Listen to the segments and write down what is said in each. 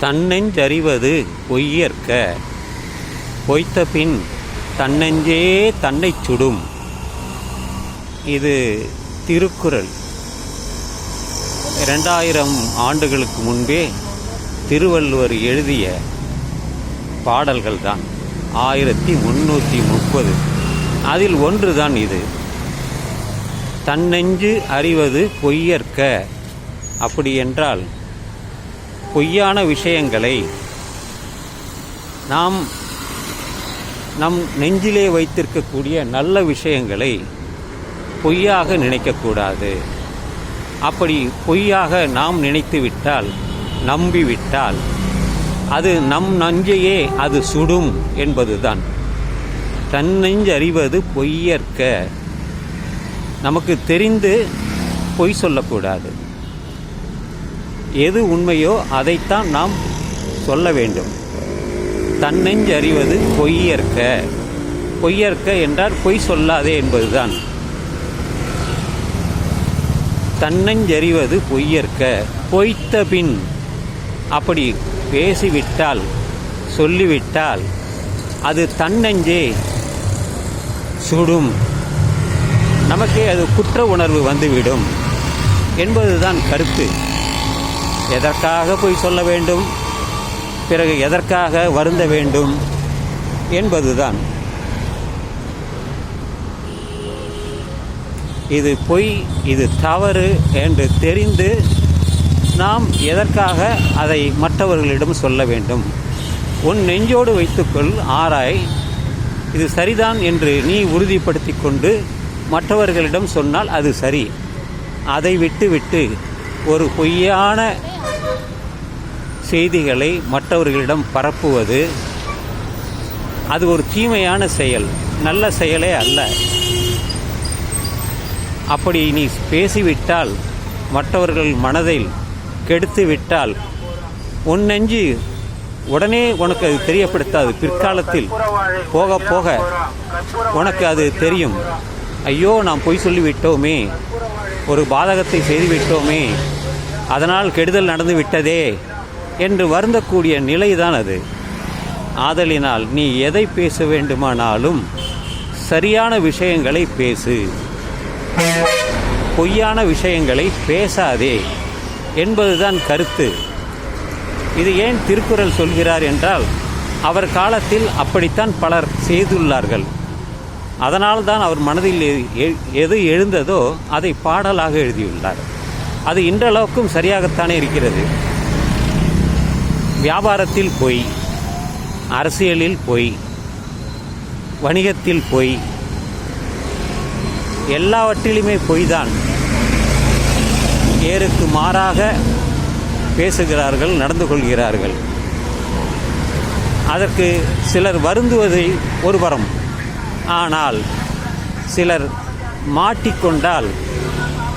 தன்னெஞ்சறிவது பொய்யற்க. பொய்த்த பின் தன்னெஞ்சே தன்னைச் சுடும். இது திருக்குறள். இரண்டாயிரம் ஆண்டுகளுக்கு முன்பே திருவள்ளுவர் எழுதிய பாடல்கள் தான் ஆயிரத்தி முன்னூற்றி முப்பது. அதில் ஒன்று தான் இது. தன்னெஞ்சு அறிவது பொய்யற்க. அப்படி என்றால் பொய்யான விஷயங்களை நாம் நம் நெஞ்சிலே வைத்திருக்கக்கூடிய நல்ல விஷயங்களை பொய்யாக நினைக்கக்கூடாது. அப்படி பொய்யாக நாம் நினைத்து விட்டால் நம்பிவிட்டால் அது நம் நஞ்சையே அது சுடும் என்பதுதான். தன்னெஞ்சறிவது பொய்யற்க. நமக்கு தெரிந்து பொய் சொல்லக்கூடாது. எது உண்மையோ அதைத்தான் நாம் சொல்ல வேண்டும். தன்னெஞ்சறிவது பொய்யற்க. பொய்யற்க என்றால் பொய் சொல்லாதே என்பதுதான். தன்னெஞ்சறிவது பொய்யற்க. பொய்த்த பின் அப்படி பேசிவிட்டால் சொல்லிவிட்டால் அது தன்னெஞ்சே சுடும். நமக்கே அது குற்ற உணர்வு வந்துவிடும் என்பதுதான் கருத்து. எதற்காக போய் சொல்ல வேண்டும்? பிறகு எதற்காக வருந்த வேண்டும்? என்பதுதான். இது பொய் இது தவறு என்று தெரிந்து நாம் எதற்காக அதை மற்றவர்களிடம் சொல்ல வேண்டும்? உன் நெஞ்சோடு வைத்துக்கொள் ஆராய். இது சரிதான் என்று நீ உறுதிப்படுத்தி கொண்டு மற்றவர்களிடம் சொன்னால் அது சரி. அதை விட்டு விட்டு ஒரு பொய்யான செய்திகளை மற்றவர்களிடம் பரப்புவது அது ஒரு தீமையான செயல் நல்ல செயலே அல்ல. அப்படி நீ பேசிவிட்டால் மற்றவர்கள் மனதில் கெடுத்து விட்டால் உன் நெஞ்சு உடனே உனக்கு அது தெரியப்படுத்தாது. பிற்காலத்தில் போக போக உனக்கு அது தெரியும். ஐயோ நாம் பொய் சொல்லிவிட்டோமே ஒரு பாதகத்தை செய்துவிட்டோமே அதனால் கெடுதல் நடந்து விட்டதே என்று வருந்தக்கூடிய நிலைதான் அது. ஆதலினால் நீ எதை பேச வேண்டுமானாலும் சரியான விஷயங்களை பேசு. பொய்யான விஷயங்களை பேசாதே என்பதுதான் கருத்து. இது ஏன் திருக்குறள் சொல்கிறார் என்றால் அவர் காலத்தில் அப்படித்தான் பலர் செய்துள்ளார்கள். அதனால் தான் அவர் மனதில் எ- எது எழுந்ததோ அதை பாடலாக எழுதியுள்ளார். அது இன்றளவுக்கும் சரியாகத்தானே இருக்கிறது. வியாபாரத்தில் பொய் அரசியலில் பொய் வணிகத்தில் பொய் எல்லாவற்றிலுமே பொய்தான் ஏருக்கு மாறாக பேசுகிறார்கள் நடந்து கொள்கிறார்கள். அதற்கு சிலர் வருந்துவதை ஒருபுறம் ஆனால் சிலர் மாட்டிக்கொண்டால்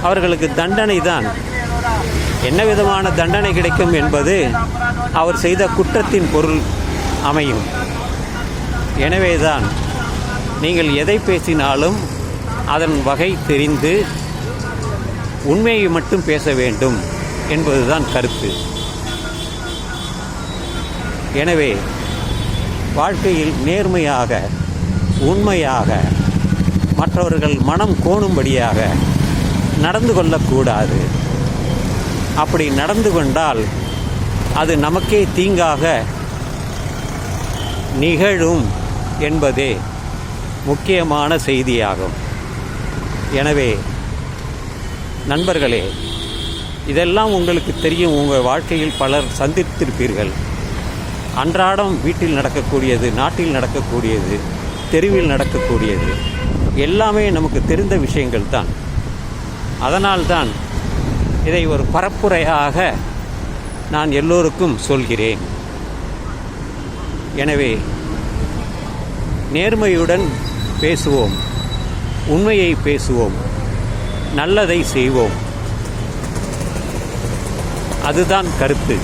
அவர்களுக்கு தண்டனை தான் என்ன விதமான தண்டனை கிடைக்கும் என்பது அவர் செய்த குற்றத்தின் பொருள் அமையும். எனவேதான் நீங்கள் எதை பேசினாலும் அதன் வகை தெரிந்து உண்மையை மட்டும் பேச வேண்டும் என்பதுதான் கருத்து. எனவே வாழ்க்கையில் நேர்மையாக உண்மையாக மற்றவர்கள் மனம் கோணும்படியாக நடந்து கொள்ளக்கூடாது. அப்படி நடந்து கொண்டால் அது நமக்கே தீங்காக நிகழும் என்பதே முக்கியமான செய்தியாகும். எனவே நண்பர்களே இதெல்லாம் உங்களுக்கு தெரியும். உங்கள் வாழ்க்கையில் பலர் சந்தித்திருப்பீர்கள். அன்றாடம் வீட்டில் நடக்கக்கூடியது நாட்டில் நடக்கக்கூடியது. தெருவில் நடக்கக்கூடியது. எல்லாமே நமக்கு தெரிந்த விஷயங்கள் தான். அதனால்தான் இதை ஒரு பரப்புரையாக நான் எல்லோருக்கும் சொல்கிறேன். எனவே நேர்மையுடன் பேசுவோம் உண்மையை பேசுவோம் நல்லதை செய்வோம். அதுதான் கருத்து.